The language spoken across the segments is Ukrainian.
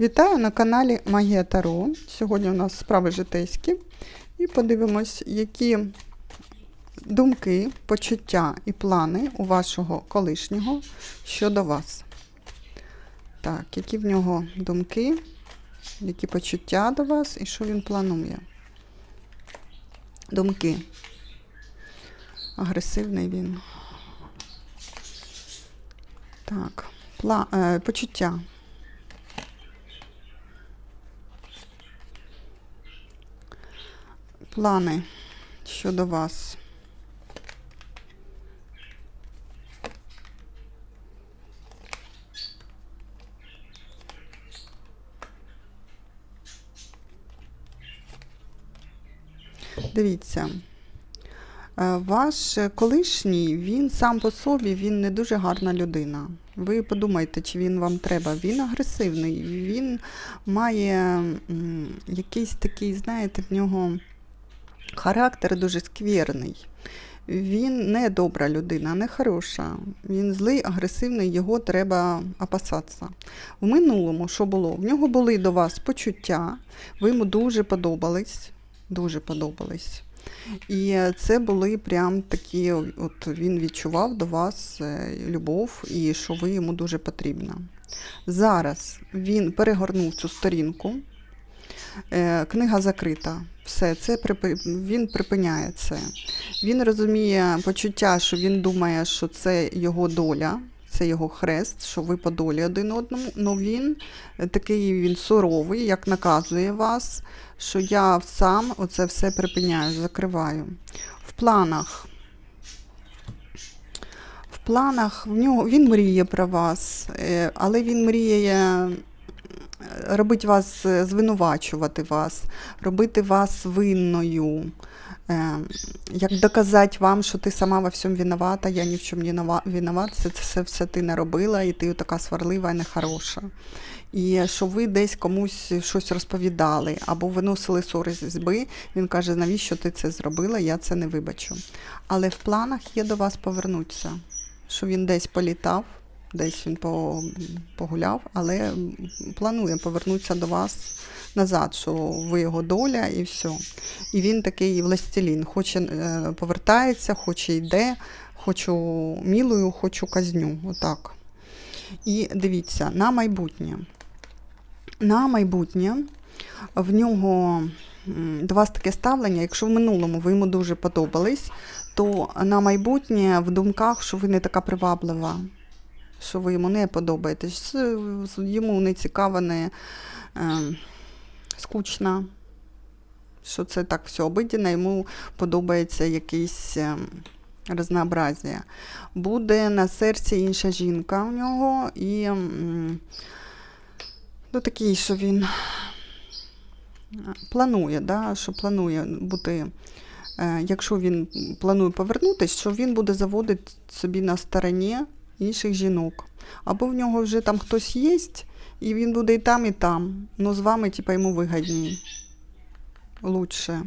Вітаю на каналі Магія Таро. Сьогодні у нас справи житейські. І подивимось, які думки, почуття і плани у вашого колишнього щодо вас. Так, які в нього думки, які почуття до вас і що він планує. Думки. Агресивний він. Так, пла... е, почуття. Плани щодо вас. Дивіться, е, ваш колишній, він сам по собі, він не дуже гарна людина. Ви подумайте, чи він вам треба. Він агресивний, він має якийсь такий, знаєте, в нього характер дуже скверний. Він не добра людина, не хороша. Він злий, агресивний, його треба опасатися. В минулому, що було? В нього були до вас почуття, ви йому дуже подобались. Дуже подобались. І це були прям такі, от він відчував до вас е, любов і що ви йому дуже потрібна. Зараз він перегорнув цю сторінку, е, книга закрита. Все, це він припиняє це. Він розуміє почуття, що він думає, що це його доля, це його хрест, що ви по долі один одному. Ну він е, такий він суровий, як наказує вас, що я сам оце все припиняю, закриваю. В планах. В планах в нього він мріє про вас, е, але він мріє робити вас, е, звинувачувати вас, робити вас винною. Е, Як доказати вам, що ти сама во всьому виновата, я ні в чому не нова- це, це все ти не робила, і ти така сварлива і нехороша. І що ви десь комусь щось розповідали або виносили ссори з ізби, він каже, навіщо ти це зробила, я це не вибачу. Але в планах є до вас повернутися, що він десь політав, десь він погуляв, але планує повернутися до вас назад, що ви його доля і все. І він такий властелін, хоче повертається, хоче йде, хочу мілою, хочу казню. Отак. І дивіться, на майбутнє. На майбутнє в нього до вас таке ставлення, якщо в минулому ви йому дуже подобались, то на майбутнє в думках, що ви не така приваблива, що ви йому не подобаєтесь, е, йому не цікаво, не е, скучно, що це так все обидіне, йому подобається якийсь е, разнообразія. Буде на серці інша жінка у нього і ну, такий, що він е, планує, да, що планує бути. Якщо він планує повернутися, що він буде заводити собі на стороні інших жінок. Або в нього вже там хтось є, і він буде і там, і там. Ну, з вами, типа, йому вигідні. Лучше.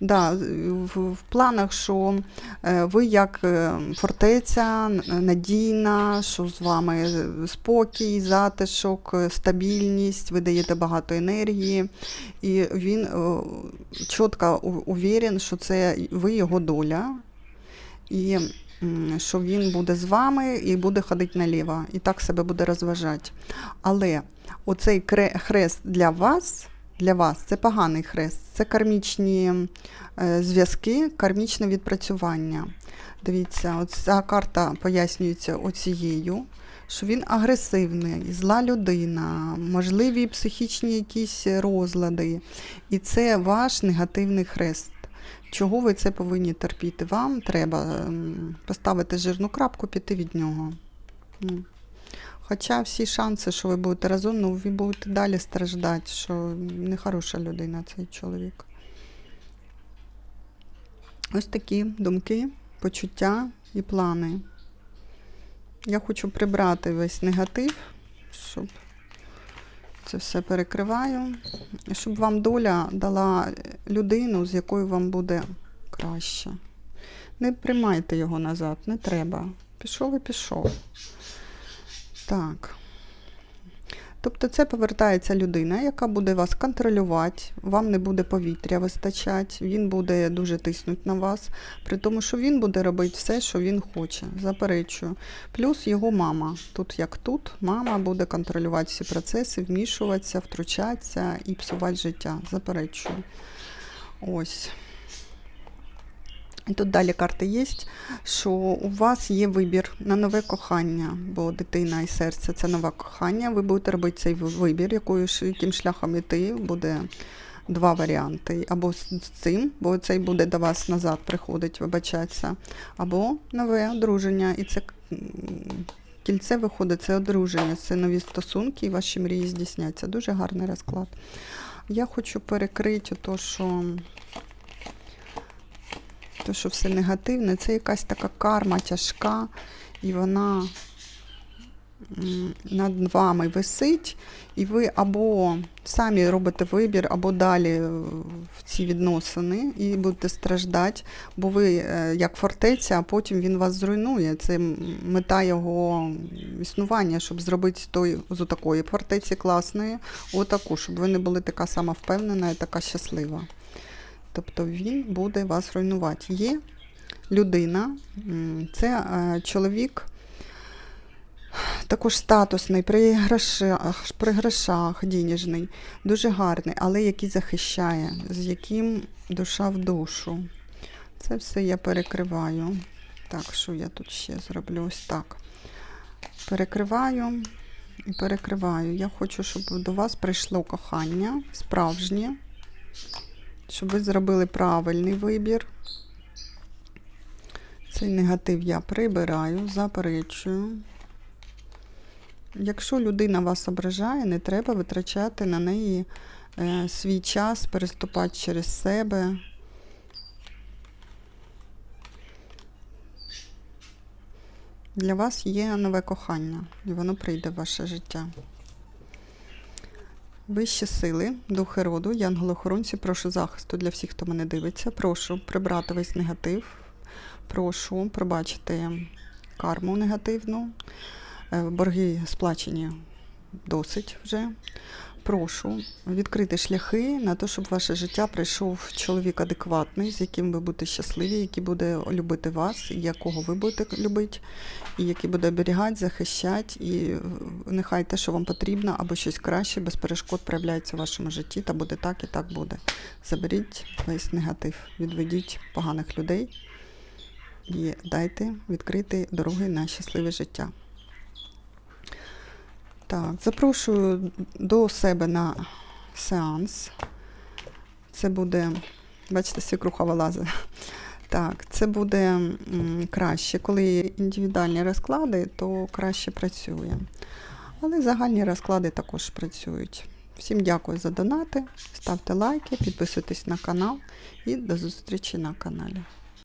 Да, в, в планах, що е, ви як е, фортеця надійна, що з вами е, спокій, затишок, стабільність, ви даєте багато енергії, і він чітко уверен, що це ви його доля, і що він буде з вами і буде ходити наліво, і так себе буде розважати. Але оцей хрест для вас. Для вас це поганий хрест, це кармічні е, зв'язки, кармічне відпрацювання. Дивіться, от ця карта пояснюється оцією, що він агресивний, зла людина, можливі психічні якісь розлади. І це ваш негативний хрест. Чого ви це повинні терпіти? Вам треба ем, поставити жирну крапку, піти від нього. Ну. Хоча всі шанси, що ви будете разом, ну ви будете далі страждати, що нехороша людина цей чоловік. Ось такі думки, почуття і плани. Я хочу прибрати весь негатив, щоб це все перекриваю, щоб вам доля дала людину, з якою вам буде краще. Не приймайте його назад, не треба. Пішов і пішов. Так. Тобто це повертається людина, яка буде вас контролювати, вам не буде повітря вистачати, він буде дуже тиснути на вас, при тому, що він буде робити все, що він хоче. Заперечую. Плюс його мама. Тут як тут, мама буде контролювати всі процеси, вмішуватися, втручатися і псувати життя. Заперечую. Ось. І тут далі карти є, що у вас є вибір на нове кохання, бо дитина і серце це нове кохання. Ви будете робити цей вибір, якою яким шляхом іти. Буде два варіанти. Або з цим, бо цей буде до вас назад приходить, вибачатися, або нове одруження. І це кільце виходить, це одруження, це нові стосунки, і ваші мрії здійсняться. Дуже гарний розклад. Я хочу перекрити то, що то, що все негативне, це якась така карма тяжка, і вона над вами висить, і ви або самі робите вибір, або далі в ці відносини і будете страждати, бо ви е, як фортеця, а потім він вас зруйнує. Це мета його існування, щоб зробити той, з такої фортеці класної, отаку, щоб ви не були така сама впевнена і така щаслива. Тобто він буде вас руйнувати. Є людина, це е, чоловік, також статусний, при грошах, при грошах дініжний, дуже гарний, але який захищає, з яким душа в душу. Це все я перекриваю. Так, що я тут ще зроблю? Ось так. Перекриваю і перекриваю. Я хочу, щоб до вас прийшло кохання справжнє щоб ви зробили правильний вибір. Цей негатив я прибираю, заперечую. Якщо людина вас ображає, не треба витрачати на неї е, свій час, переступати через себе. Для вас є нове кохання, і воно прийде в ваше життя. Вищі сили, духи роду, янголи-охоронці, прошу захисту для всіх, хто мене дивиться. Прошу прибрати весь негатив. Прошу пробачити карму негативну. Е, Борги сплачені досить вже. Прошу відкрити шляхи на те, щоб в ваше життя прийшов чоловік адекватний, з яким ви будете щасливі, який буде любити вас, якого ви будете любити, і який буде оберігати, захищати, і нехай те, що вам потрібно, або щось краще, без перешкод проявляється в вашому житті, та буде так і так буде. Заберіть весь негатив, відведіть поганих людей і дайте відкрити дороги на щасливе життя. Так, запрошую до себе на сеанс. Це буде, бачите, свікруха вилазить. Так, це буде краще. Коли є індивідуальні розклади, то краще працює. Але загальні розклади також працюють. Всім дякую за донати. Ставте лайки, підписуйтесь на канал і до зустрічі на каналі.